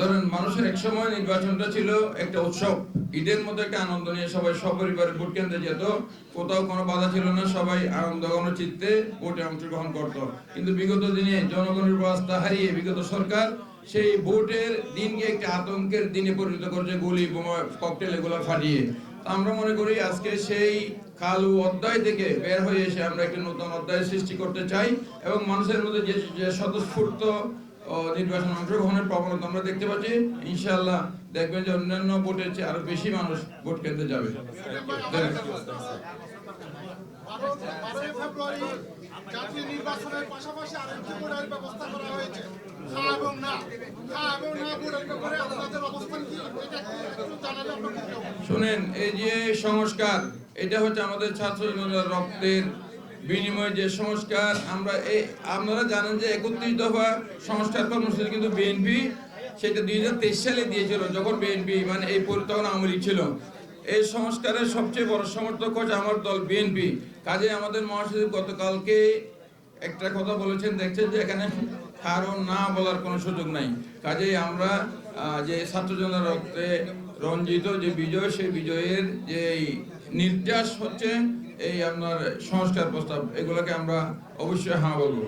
ধরেন মানুষের এক সময় নির্বাচনটা ছিল একটা উৎসব। ঈদের মধ্যে একটা আনন্দ নিয়ে সবাই সপরিবারে ভোট কেন্দ্রে যেত। কোথাও কোনো বাধা ছিল না, সবাই আনন্দ চিত্তে ভোটে অংশগ্রহণ করত। কিন্তু বিগত দিনে জনগণের ব্যবস্থা হারিয়ে বিগত সরকার সেই ভোটের দিনকে একটা আতঙ্কের দিনে পরিণত করছে গুলি, বোমা, ককটেল এগুলো ফাটিয়ে। আমরা মনে করি আজকে সেই কালো অধ্যায় থেকে বের হয়ে এসে আমরা একটা নতুন অধ্যায় সৃষ্টি করতে চাই এবং মানুষের মধ্যে যে স্বতঃস্ফূর্ত নির্বাচন অংশগ্রহণের প্রবণতা আমরা দেখতে পাচ্ছি। ইনশাআল্লাহ দেখবেন যে অন্যান্য ভোটের চেয়ে আরও বেশি মানুষ ভোট কেন্দ্রে যাবে। বারো জাতীয় নির্বাচনের পাশাপাশি আরেকটি বোর্ডের ব্যবস্থা করা হয়েছে। হা এবং না। হা এবং না বোর্ডের ব্যাপারে আপনাদের অবস্থান কি? এটা জানালে আমরা খুশি হব। শুনেন এই যে সংস্কার এটা হচ্ছে আমাদের ছাত্র রক্তের বিনিময়ে যে সংস্কার আমরা এই আপনারা জানেন যে একত্রিশ দফা সংস্কার কর্মসূচি কিন্তু বিএনপি সেটা দু হাজার তেইশ সালে দিয়েছিল, যখন বিএনপি মানে এই তখন আওয়ামী ছিল। এই সংস্কারের সবচেয়ে বড় সমর্থক হচ্ছে আমার দল বিএনপি। কাজে আমাদের মহাসচিব গতকালকে একটা কথা বলেছেন, দেখছেন যে এখানে কারণ না বলার কোনো সুযোগ নাই। কাজেই আমরা যে ছাত্র জনতার রক্তে রঞ্জিত যে বিজয়, সেই বিজয়ের যে নির্যাস হচ্ছে এই আপনার সংস্কার প্রস্তাব। এগুলোকে আমরা অবশ্যই হ্যাঁ বলব।